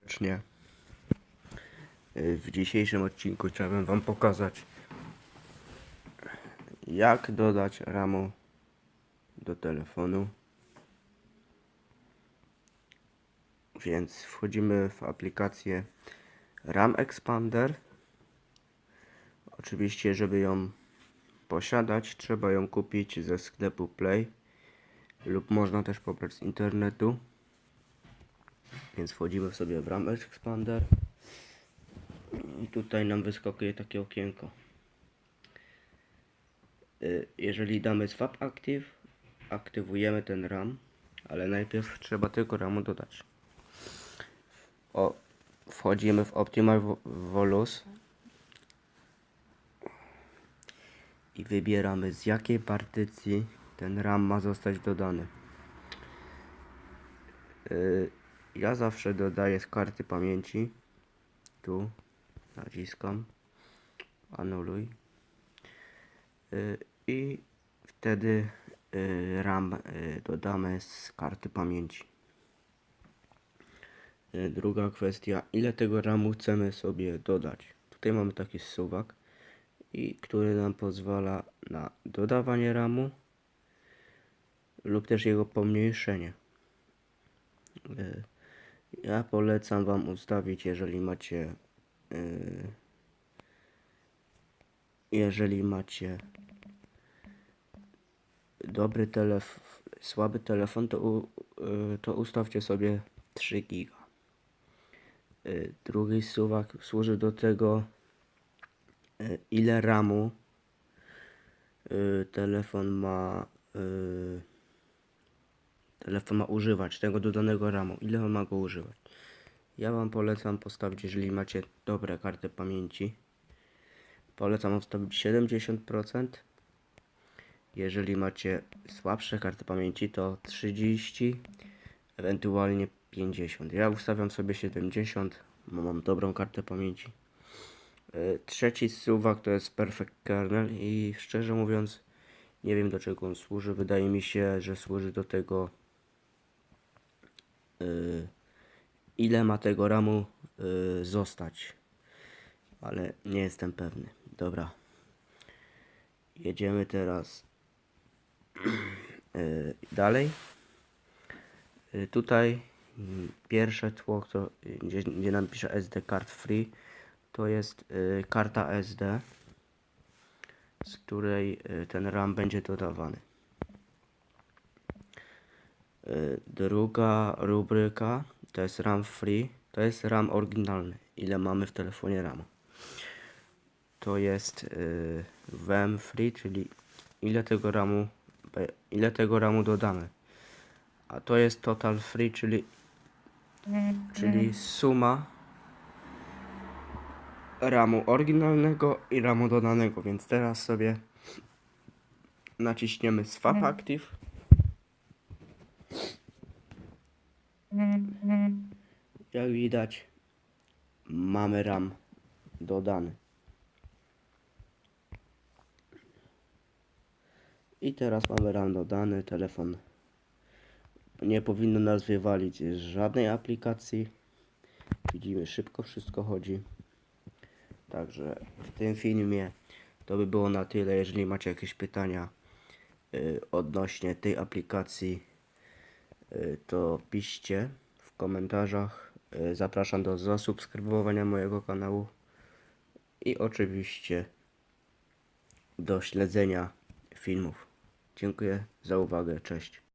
serdecznie. Y, W dzisiejszym odcinku chciałbym Wam pokazać, jak dodać RAMu do telefonu. Więc wchodzimy w aplikację RAM Expander. Oczywiście, żeby ją posiadać, trzeba ją kupić ze sklepu Play lub można też pobrać z internetu. Więc wchodzimy sobie w RAM Expander i tutaj nam wyskakuje takie okienko. Y, Jeżeli damy Swap Active, aktywujemy ten RAM, ale najpierw trzeba tylko RAMu dodać. O, wchodzimy w Optimal Vo- Volus i wybieramy z jakiej partycji ten RAM ma zostać dodany. Y, Ja zawsze dodaję z karty pamięci. Tu naciskam. Anuluj. Y, I wtedy y, RAM y, dodamy z karty pamięci. Druga kwestia, ile tego RAMu chcemy sobie dodać. Tutaj mamy taki suwak, i który nam pozwala na dodawanie RAMu lub też jego pomniejszenie. Y, Ja polecam Wam ustawić, jeżeli macie y, jeżeli macie dobry telefon, słaby telefon, to, u, y, to ustawcie sobie 3 giga. Y, Drugi suwak służy do tego, y, ile RAMu y, telefon ma y, telefon ma używać tego dodanego RAMu. Ile on ma go używać? Ja Wam polecam postawić, jeżeli macie dobre karty pamięci. Polecam wstawić 70%. Jeżeli macie słabsze karty pamięci, to 30, ewentualnie 50. Ja ustawiam sobie 70, bo mam dobrą kartę pamięci. Y, Trzeci suwak to jest Perfect Kernel i szczerze mówiąc nie wiem do czego on służy. Wydaje mi się, że służy do tego ile ma tego ramu y, zostać. Ale nie jestem pewny. Dobra. Jedziemy teraz y, dalej. Y, tutaj mm, pierwsze tło, y, gdzie, gdzie nam pisze SD card free, to jest y, karta SD, z której y, ten RAM będzie dodawany. Y, Druga rubryka to jest RAM free, to jest RAM oryginalny, ile mamy w telefonie RAM. To jest y, VM free, czyli ile tego RAMu, ile tego RAMu dodamy. A to jest total free, czyli, czyli suma RAMu oryginalnego i RAMu dodanego, więc teraz sobie naciśniemy Swap Active. Jak widać, mamy RAM dodany. I teraz mamy RAM dodany, telefon nie powinno nas wywalić z żadnej aplikacji. Widzimy, szybko wszystko chodzi. Także w tym filmie to by było na tyle. Jeżeli macie jakieś pytania y, odnośnie tej aplikacji, y, to piszcie w komentarzach. Y, zapraszam do zasubskrybowania mojego kanału i oczywiście do śledzenia filmów. Dziękuję za uwagę. Cześć.